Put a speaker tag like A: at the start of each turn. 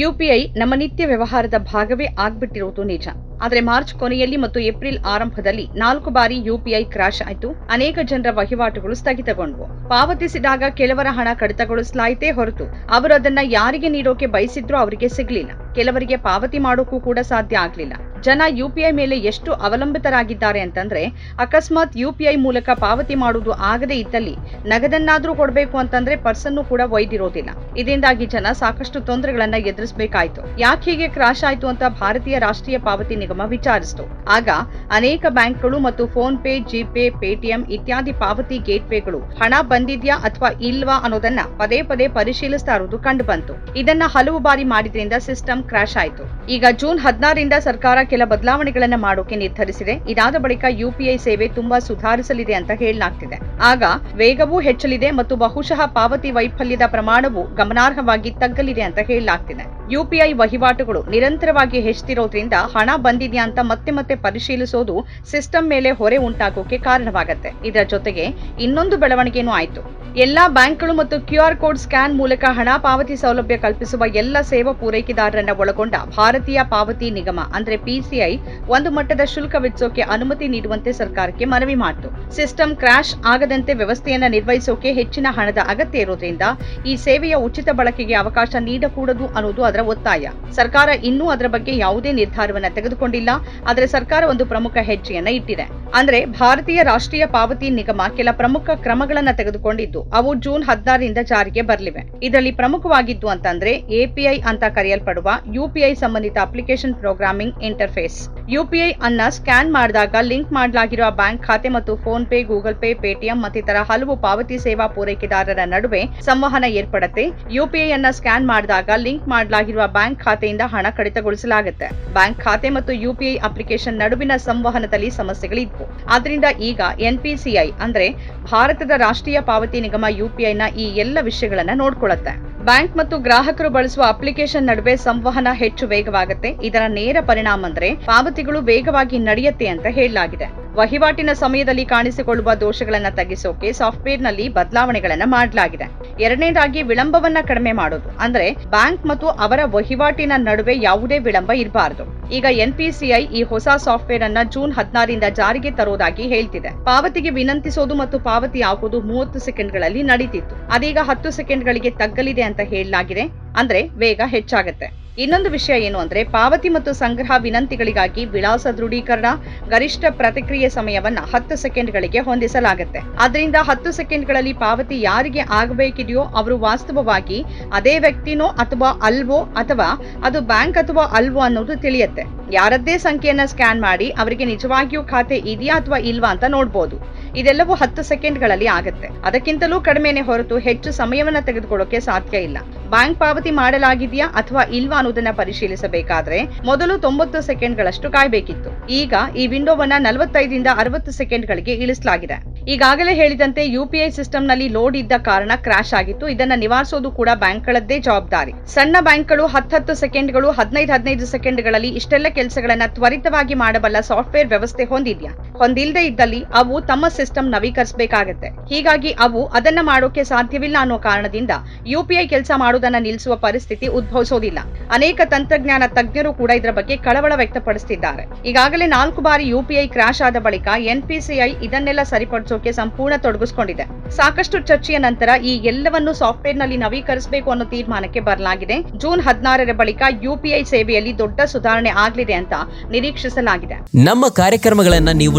A: UPI ನಮ್ಮ ನಿತ್ಯ ವ್ಯವಹಾರದ ಭಾಗವೇ ಆಗ್ಬಿಟ್ಟಿರುವುದು ನಿಜ. ಆದರೆ ಮಾರ್ಚ್ ಕೊನೆಯಲ್ಲಿ ಮತ್ತು ಏಪ್ರಿಲ್ ಆರಂಭದಲ್ಲಿ ನಾಲ್ಕು ಬಾರಿ ಯುಪಿಐ ಕ್ರಾಶ್ ಆಯಿತು. ಅನೇಕ ಜನರ ವಹಿವಾಟುಗಳು ಸ್ಥಗಿತಗೊಂಡವು. ಪಾವತಿಸಿದಾಗ ಕೆಲವರ ಹಣ ಕಡಿತಗೊಳಿಸಲಾಯಿತೇ ಹೊರತು ಅವರು ಅದನ್ನ ಯಾರಿಗೆ ನೀಡೋಕೆ ಬಯಸಿದ್ರೂ ಅವರಿಗೆ ಸಿಗ್ಲಿಲ್ಲ. ಕೆಲವರಿಗೆ ಪಾವತಿ ಮಾಡೋಕ್ಕೂ ಕೂಡ ಸಾಧ್ಯ ಆಗ್ಲಿಲ್ಲ. ಜನ ಯುಪಿಐ ಮೇಲೆ ಎಷ್ಟು ಅವಲಂಬಿತರಾಗಿದ್ದಾರೆ ಅಂತಂದ್ರೆ ಅಕಸ್ಮಾತ್ ಯುಪಿಐ ಮೂಲಕ ಪಾವತಿ ಮಾಡುವುದು ಆಗದೇ ಇದ್ದಲ್ಲಿ ನಗದನ್ನಾದ್ರೂ ಕೊಡಬೇಕು ಅಂತಂದ್ರೆ ಪರ್ಸನ್ನು ಕೂಡ ಒಯ್ದಿರೋದಿಲ್ಲ. ಇದರಿಂದಾಗಿ ಜನ ಸಾಕಷ್ಟು ತೊಂದರೆಗಳನ್ನ ಎದುರಿಸಬೇಕಾಯ್ತು. ಯಾಕೆ ಹೀಗೆ ಕ್ರಾಶ್ ಆಯ್ತು ಅಂತ ಭಾರತೀಯ ರಾಷ್ಟ್ರೀಯ ಪಾವತಿ ನಿಗಮ ವಿಚಾರಿಸಿತು. ಆಗ ಅನೇಕ ಬ್ಯಾಂಕ್ಗಳು ಮತ್ತು ಫೋನ್ ಪೇ, ಜಿಪೇ, ಪೇಟಿಎಂ ಇತ್ಯಾದಿ ಪಾವತಿ ಗೇಟ್ವೇಗಳು ಹಣ ಬಂದಿದ್ಯಾ ಅಥವಾ ಇಲ್ವಾ ಅನ್ನೋದನ್ನ ಪದೇ ಪದೇ ಪರಿಶೀಲಿಸ್ತಾ ಇರುವುದು ಕಂಡು ಬಂತು ಇದನ್ನ ಹಲವು ಬಾರಿ ಮಾಡಿದ್ರಿಂದ ಸಿಸ್ಟಮ್ ಕ್ರಾಶ್ ಆಯ್ತು. ಈಗ ಜೂನ್ ಹದಿನಾರರಿಂದ ಸರ್ಕಾರ ಕೆಲ ಬದಲಾವಣೆಗಳನ್ನ ಮಾಡೋಕೆ ನಿರ್ಧರಿಸಿದೆ. ಇದಾದ ಬಳಿಕ ಯುಪಿಐ ಸೇವೆ ತುಂಬಾ ಸುಧಾರಿಸಲಿದೆ ಅಂತ ಹೇಳಲಾಗ್ತಿದೆ. ಆಗ ವೇಗವೂ ಹೆಚ್ಚಲಿದೆ ಮತ್ತು ಬಹುಶಃ ಪಾವತಿ ವೈಫಲ್ಯದ ಪ್ರಮಾಣವು ಗಮನಾರ್ಹವಾಗಿ ತಗ್ಗಲಿದೆ ಅಂತ ಹೇಳಲಾಗ್ತಿದೆ. ಯುಪಿಐ ವಹಿವಾಟುಗಳು ನಿರಂತರವಾಗಿ ಹೆಚ್ಚುತ್ತಿರೋದ್ರಿಂದ ಹಣ ಬಂದಿದೆಯಾ ಅಂತ ಮತ್ತೆ ಮತ್ತೆ ಪರಿಶೀಲಿಸೋದು ಸಿಸ್ಟಮ್ ಮೇಲೆ ಹೊರೆ ಉಂಟಾಗೋಕೆ ಕಾರಣವಾಗುತ್ತೆ. ಇದರ ಜೊತೆಗೆ ಇನ್ನೊಂದು ಬೆಳವಣಿಗೆನೂ ಆಯಿತು. ಎಲ್ಲಾ ಬ್ಯಾಂಕ್ಗಳು ಮತ್ತು ಕ್ಯೂಆರ್ ಕೋಡ್ ಸ್ಕ್ಯಾನ್ ಮೂಲಕ ಹಣ ಪಾವತಿ ಸೌಲಭ್ಯ ಕಲ್ಪಿಸುವ ಎಲ್ಲ ಸೇವಾ ಪೂರೈಕೆದಾರರನ್ನ ಒಳಗೊಂಡ ಭಾರತೀಯ ಪಾವತಿ ನಿಗಮ, ಅಂದ್ರೆ ಪಿಸಿಐ ಒಂದು ಮಟ್ಟದ ಶುಲ್ಕ ವಿಧಿಸೋಕೆ ಅನುಮತಿ ನೀಡುವಂತೆ ಸರ್ಕಾರಕ್ಕೆ ಮನವಿ ಮಾಡಿತು. ಸಿಸ್ಟಮ್ ಕ್ರಾಶ್ ಆಗದಂತೆ ವ್ಯವಸ್ಥೆಯನ್ನ ನಿರ್ವಹಿಸೋಕೆ ಹೆಚ್ಚಿನ ಹಣದ ಅಗತ್ಯ ಇರೋದ್ರಿಂದ ಈ ಸೇವೆಯ ಉಚಿತ ಬಳಕೆಗೆ ಅವಕಾಶ ನೀಡಕೂಡದು ಅನ್ನೋದು ಅದರ ಒತ್ತಾಯ. ಸರ್ಕಾರ ಇನ್ನೂ ಅದರ ಬಗ್ಗೆ ಯಾವುದೇ ನಿರ್ಧಾರವನ್ನ ತೆಗೆದುಕೊಂಡಿಲ್ಲ. ಆದರೆ ಸರ್ಕಾರ ಒಂದು ಪ್ರಮುಖ ಹೆಜ್ಜೆಯನ್ನ ಇಟ್ಟಿದೆ. ಅಂದ್ರೆ ಭಾರತೀಯ ರಾಷ್ಟ್ರೀಯ ಪಾವತಿ ನಿಗಮ ಕೆಲ ಪ್ರಮುಖ ಕ್ರಮಗಳನ್ನ ತೆಗೆದುಕೊಂಡಿದ್ದು. ಅವು ಜೂನ್ ಹದಿನಾರರಿಂದ ಜಾರಿಗೆ ಬರಲಿವೆ. ಇದರಲ್ಲಿ ಪ್ರಮುಖವಾಗಿದ್ದು ಅಂತಂದ್ರೆ ಎಪಿಐ ಅಂತ ಕರೆಯಲ್ಪಡುವ ಯುಪಿಐ ಸಂಬಂಧಿತ ಅಪ್ಲಿಕೇಶನ್ ಪ್ರೋಗ್ರಾಮಿಂಗ್ ಇಂಟರ್ಫೇಸ್. ಯುಪಿಐ ಅನ್ನ ಸ್ಕ್ಯಾನ್ ಮಾಡಿದಾಗ ಲಿಂಕ್ ಮಾಡಲಾಗಿರುವ ಬ್ಯಾಂಕ್ ಖಾತೆ ಮತ್ತು phone pay, Google pay, Paytm ಮತ್ತಿತರ ಹಲವು ಪಾವತಿ ಸೇವಾ ಪೂರೈಕೆದಾರರ ನಡುವೆ ಸಂವಹನ ಏರ್ಪಡುತ್ತೆ. ಯುಪಿಐ ಅನ್ನ ಸ್ಕ್ಯಾನ್ ಮಾಡಿದಾಗ ಲಿಂಕ್ ಮಾಡಲಾಗಿರುವ ಬ್ಯಾಂಕ್ ಖಾತೆಯಿಂದ ಹಣ ಕಡಿತಗೊಳಿಸಲಾಗುತ್ತೆ. ಬ್ಯಾಂಕ್ ಖಾತೆ ಮತ್ತು ಯುಪಿಐ ಅಪ್ಲಿಕೇಶನ್ ನಡುವಿನ ಸಂವಹನದಲ್ಲಿ ಸಮಸ್ಯೆಗಳಿದ್ವು. ಆದ್ರಿಂದ ಈಗ ಎನ್ಪಿಸಿಐ ಅಂದ್ರೆ ಭಾರತದ ರಾಷ್ಟ್ರೀಯ ಪಾವತಿ ನಿಗಮ ಯುಪಿಐನ ಈ ಎಲ್ಲ ವಿಷಯಗಳನ್ನ ನೋಡ್ಕೊಳ್ಳುತ್ತೆ ಬ್ಯಾಂಕ್ ಮತ್ತು ಗ್ರಾಹಕರು ಬಳಸುವ ಅಪ್ಲಿಕೇಶನ್ ನಡುವೆ ಸಂವಹನ ಹೆಚ್ಚು ವೇಗವಾಗುತ್ತೆ. ಇದರ ನೇರ ಪರಿಣಾಮ ಅಂದ್ರೆ ಪಾವತಿಗಳು ವೇಗವಾಗಿ ನಡೆಯುತ್ತೆ ಅಂತ ಹೇಳಲಾಗಿದೆ. ವಹಿವಾಟಿನ ಸಮಯದಲ್ಲಿ ಕಾಣಿಸಿಕೊಳ್ಳುವ ದೋಷಗಳನ್ನು ತಗ್ಗಿಸೋಕೆ ಸಾಫ್ಟ್ವೇರ್ನಲ್ಲಿ ಬದಲಾವಣೆಗಳನ್ನು ಮಾಡಲಾಗಿದೆ. ಎರಡನೇದಾಗಿ ವಿಳಂಬವನ್ನ ಕಡಿಮೆ ಮಾಡೋದು. ಅಂದ್ರೆ ಬ್ಯಾಂಕ್ ಮತ್ತು ಅವರ ವಹಿವಾಟಿನ ನಡುವೆ ಯಾವುದೇ ವಿಳಂಬ ಇರಬಾರದು. ಈಗ ಎನ್ಪಿಸಿಐ ಈ ಹೊಸ ಸಾಫ್ಟ್ವೇರ್ ಅನ್ನ ಜೂನ್ ಹದಿನಾರರಿಂದ ಜಾರಿಗೆ ತರೋದಾಗಿ ಹೇಳ್ತಿದೆ. ಪಾವತಿಗೆ ವಿನಂತಿಸೋದು ಮತ್ತು ಪಾವತಿ ಆಗೋದು ಮೂವತ್ತು ಸೆಕೆಂಡ್ಗಳಲ್ಲಿ ನಡೀತಿತ್ತು. ಅದೀಗ ಹತ್ತು ಸೆಕೆಂಡ್ಗಳಿಗೆ ತಗ್ಗಲಿದೆ ಅಂತ ಹೇಳಲಾಗಿದೆ. ಅಂದ್ರೆ ವೇಗ ಹೆಚ್ಚಾಗುತ್ತೆ. ಇನ್ನೊಂದು ವಿಷಯ ಏನು ಅಂದ್ರೆ ಪಾವತಿ ಮತ್ತು ಸಂಗ್ರಹ ವಿನಂತಿಗಳಿಗಾಗಿ ವಿಳಾಸ ದೃಢೀಕರಣ, ಗರಿಷ್ಠ ಪ್ರತಿಕ್ರಿಯೆ ಸಮಯವನ್ನು ಹತ್ತು ಸೆಕೆಂಡ್ಗಳಿಗೆ ಹೊಂದಿಸಲಾಗುತ್ತೆ. ಅದರಿಂದ ಹತ್ತು ಸೆಕೆಂಡ್ಗಳಲ್ಲಿ ಪಾವತಿ ಯಾರಿಗೆ ಆಗಬೇಕಿದೆಯೋ ಅವರು ವಾಸ್ತವವಾಗಿ ಅದೇ ವ್ಯಕ್ತಿನೋ ಅಥವಾ ಅಲ್ವೋ ಅಥವಾ ಅದು ಬ್ಯಾಂಕ್ ಅಥವಾ ಅಲ್ವೋ ಅನ್ನೋದು ತಿಳಿಯುತ್ತೆ. ಯಾರದ್ದೇ ಸಂಖ್ಯೆಯನ್ನು ಸ್ಕ್ಯಾನ್ ಮಾಡಿ ಅವರಿಗೆ ನಿಜವಾಗಿಯೂ ಖಾತೆ ಇದೆಯಾ ಅಥವಾ ಇಲ್ವಾ ಅಂತ ನೋಡ್ಬೋದು. ಇದೆಲ್ಲವೂ ಹತ್ತು ಸೆಕೆಂಡ್ಗಳಲ್ಲಿ ಆಗುತ್ತೆ. ಅದಕ್ಕಿಂತಲೂ ಕಡಿಮೆನೆ ಹೊರತು ಹೆಚ್ಚು ಸಮಯವನ್ನು ತೆಗೆದುಕೊಳ್ಳೋಕೆ ಸಾಧ್ಯ ಇಲ್ಲ. ಬ್ಯಾಂಕ್ ಪಾವತಿ ಮಾಡಲಾಗಿದೆಯಾ ಅಥವಾ ಇಲ್ವಾ ಅನ್ನೋದನ್ನ ಪರಿಶೀಲಿಸಬೇಕಾದ್ರೆ ಮೊದಲು ತೊಂಬತ್ತು ಸೆಕೆಂಡ್ಗಳಷ್ಟು ಕಾಯಬೇಕಿತ್ತು. ಈಗ ಈ ವಿಂಡೋವನ್ನ ನಲವತ್ತೈದರಿಂದ ಅರವತ್ತು ಸೆಕೆಂಡ್ಗಳಿಗೆ ಇಳಿಸಲಾಗಿದೆ. ಈಗಾಗಲೇ ಹೇಳಿದಂತೆ ಯುಪಿಐ ಸಿಸ್ಟಂನಲ್ಲಿ ಲೋಡ್ ಇದ್ದ ಕಾರಣ ಕ್ರಾಶ್ ಆಗಿತ್ತು. ಇದನ್ನ ನಿವಾರಿಸೋದು ಕೂಡ ಬ್ಯಾಂಕ್ಗಳದ್ದೇ ಜವಾಬ್ದಾರಿ. ಸಣ್ಣ ಬ್ಯಾಂಕ್ಗಳು ಹತ್ತತ್ತು ಸೆಕೆಂಡ್ಗಳು ಹದಿನೈದು ಹದಿನೈದು ಸೆಕೆಂಡ್ಗಳಲ್ಲಿ ಇಷ್ಟೆಲ್ಲ ಕೆಲಸಗಳನ್ನ ತ್ವರಿತವಾಗಿ ಮಾಡಬಲ್ಲ ಸಾಫ್ಟ್ವೇರ್ ವ್ಯವಸ್ಥೆ ಹೊಂದಿದ್ಯಾ? ಹೊಂದಿಲ್ಲದೆ ಇದ್ದಲ್ಲಿ ಅವು ತಮ್ಮ ಸಿಸ್ಟಮ್ ನವೀಕರಿಸಬೇಕಾಗತ್ತೆ. ಹೀಗಾಗಿ ಅವು ಅದನ್ನ ಮಾಡೋಕೆ ಸಾಧ್ಯವಿಲ್ಲ ಅನ್ನೋ ಕಾರಣದಿಂದ ಯುಪಿಐ ಕೆಲಸ ಮಾಡೋದನ್ನ ನಿಲ್ಲಿಸುವ ಪರಿಸ್ಥಿತಿ ಉದ್ಭವಿಸೋದಿಲ್ಲ. ಅನೇಕ ತಂತ್ರಜ್ಞಾನ ತಜ್ಞರು ಕೂಡ ಇದರ ಬಗ್ಗೆ ಕಳವಳ ವ್ಯಕ್ತಪಡಿಸುತ್ತಿದ್ದಾರೆ ಈಗಾಗಲೇ ನಾಲ್ಕು ಬಾರಿ ಯುಪಿಐ ಕ್ರಾಶ್ ಆದ ಬಳಿಕ ಎನ್ಪಿಸಿಐ ಇದನ್ನೆಲ್ಲ ಸರಿಪಡಿಸೋಕೆ ಸಂಪೂರ್ಣ ತೊಡಗಿಸಿಕೊಂಡಿದೆ. ಸಾಕಷ್ಟು ಚರ್ಚೆಯ ನಂತರ ಈ ಎಲ್ಲವನ್ನು ಸಾಫ್ಟ್ವೇರ್ನಲ್ಲಿ ನವೀಕರಿಸಬೇಕು ಅನ್ನೋ ತೀರ್ಮಾನಕ್ಕೆ ಬರಲಾಗಿದೆ. ಜೂನ್ ಹದಿನಾರರ ಬಳಿಕ ಯುಪಿಐ ಸೇವೆಯಲ್ಲಿ ದೊಡ್ಡ ಸುಧಾರಣೆ ಆಗಲಿದೆ ಅಂತ ನಿರೀಕ್ಷಿಸಲಾಗಿದೆ.
B: ನಮ್ಮ ಕಾರ್ಯಕ್ರಮಗಳನ್ನ ನೀವು